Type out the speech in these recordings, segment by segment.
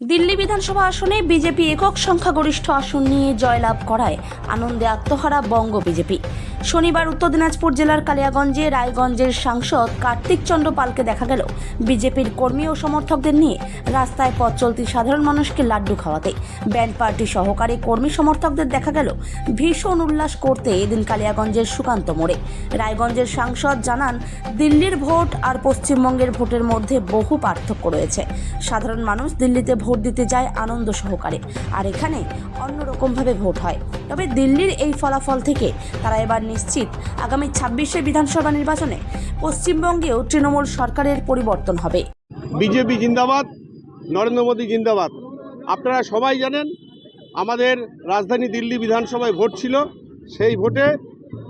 দিল্লি বিধানসভা আসনে বিজেপি একক সংখ্যাগরিষ্ঠ আসন নিয়ে জয়লাভ করায় আনন্দে আত্মহারা বঙ্গ বিজেপি। শনিবার উত্তর দিনাজপুর জেলার কালিয়াগঞ্জে রায়গঞ্জের সাংসদ কার্তিক চন্দ্র পালকে দেখা গেল। বিজেপির কর্মী ও সমর্থকদের নিয়ে রাস্তায় পথ চলতি সাধারণ মানুষকে লাড্ডু খাওয়াতে। ব্যান্ড পার্টি সহকারে কর্মী সমর্থকদের দেখা গেল ভীষণ উল্লাস করতে এদিন কালিয়াগঞ্জের সুকান্ত মোড়ে। রায়গঞ্জের সাংসদ জানান, দিল্লির ভোট আর পশ্চিমবঙ্গের ভোটের মধ্যে বহু পার্থক্য রয়েছে। সাধারণ মানুষ দিল্লিতে ভোট দিতে যায় আনন্দ সহকারে। আর এখানে অন্যরকমভাবে ভোট হয়। তবে দিল্লির এই ফলাফল থেকে তারা এবার নিশ্চিত। আগামী ছাব্বিশে বিধানসভা নির্বাচনে পশ্চিমবঙ্গেও তৃণমূল সরকারের পরিবর্তন হবে। বিজেপি জিন্দাবাদ, নরেন্দ্র মোদী জিন্দাবাদ। আপনারা সবাই জানেন, আমাদের রাজধানী দিল্লি বিধানসভায় ভোট ছিল। সেই ভোটে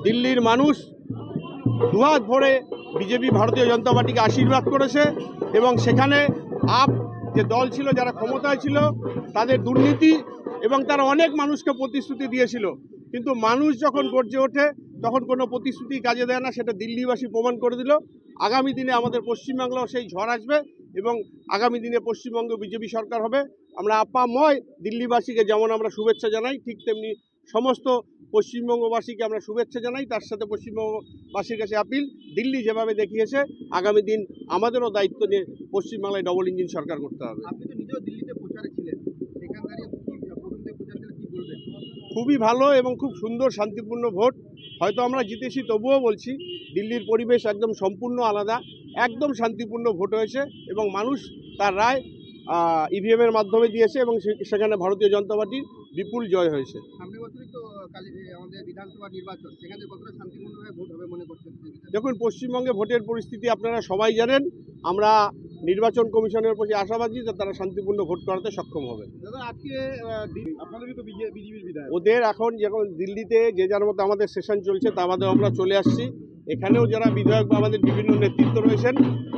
দিল্লির মানুষ দুহাত ভরে বিজেপি, ভারতীয় জনতা পার্টিকে আশীর্বাদ করেছে এবং সেখানে আপ যে দল ছিল, যারা ক্ষমতায় ছিল, তাদের দুর্নীতি এবং তারা অনেক মানুষকে প্রতিশ্রুতি দিয়েছিল। কিন্তু মানুষ যখন গর্জে ওঠে, তখন কোনো প্রতিশ্রুতি কাজে দেয় না, সেটা দিল্লিবাসী প্রমাণ করে দিল। আগামী দিনে আমাদের পশ্চিমবাংলাও সেই ঝড় আসবে এবং আগামী দিনে পশ্চিমবঙ্গ বিজেপি সরকার হবে। আমরা আপাময় দিল্লিবাসীকে যেমন আমরা শুভেচ্ছা জানাই, ঠিক তেমনি সমস্ত পশ্চিমবঙ্গবাসীকে আমরা শুভেচ্ছা জানাই। তার সাথে পশ্চিমবঙ্গবাসীর কাছে আপিল। দিল্লি যেভাবে দেখিয়েছে, আগামী দিন আমাদেরও দায়িত্ব নিয়ে পশ্চিমবাংলায় ডবল ইঞ্জিন সরকার করতে হবে। আপনি তো নিজেও দিল্লিতে প্রচারে খুবই ভালো এবং খুব সুন্দর শান্তিপূর্ণ ভোট। হয়তো আমরা জিতেছি তবুও বলছি দিল্লির পরিবেশ একদম সম্পূর্ণ আলাদা একদম শান্তিপূর্ণ ভোট হয়েছে এবং মানুষ তার রায় ইভিএমের মাধ্যমে দিয়েছে এবং সেখানে ভারতীয় জনতা পার্টির বিপুল জয় হয়েছে। দেখুন পশ্চিমবঙ্গে ভোটের পরিস্থিতি আপনারা সবাই জানেন আমরা নির্বাচন কমিশনের প্রতি আশাবাদী যে তারা শান্তিপূর্ণ ভোট করাতে সক্ষম হবে। ওদের এখন যখন দিল্লিতে যে যার মতো আমাদের সেশন চলছে তা বাদেও আমরা চলে আসছি। এখানেও যারা বিধায়ক বা আমাদের বিভিন্ন নেতৃত্ব রয়েছেন,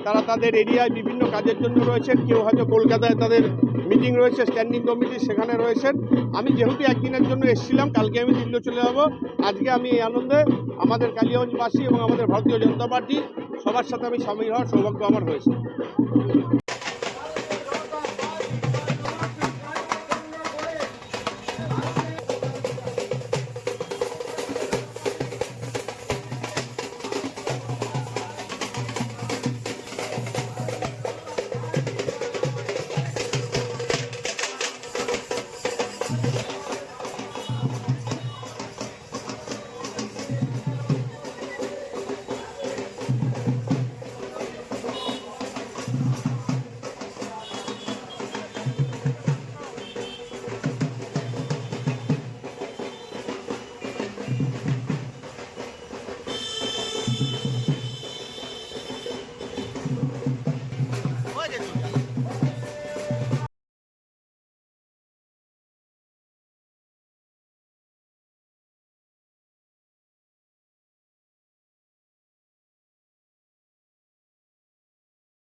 তারা তাদের এরিয়ায় বিভিন্ন কাজের জন্য রয়েছেন। কেউ হয়তো কলকাতায় তাদের মিটিং রয়েছে স্ট্যান্ডিং কমিটি সেখানে রয়েছেন। আমি যেহেতু একদিনের জন্য এসেছিলাম, কালকে আমি দিল্লি চলে যাব। আজকে আমি এই আনন্দে আমাদের কালিয়াগঞ্জবাসী এবং আমাদের ভারতীয় জনতা পার্টি, সবার সাথে আমি সামিল হওয়ার সৌভাগ্য আমার হয়েছে।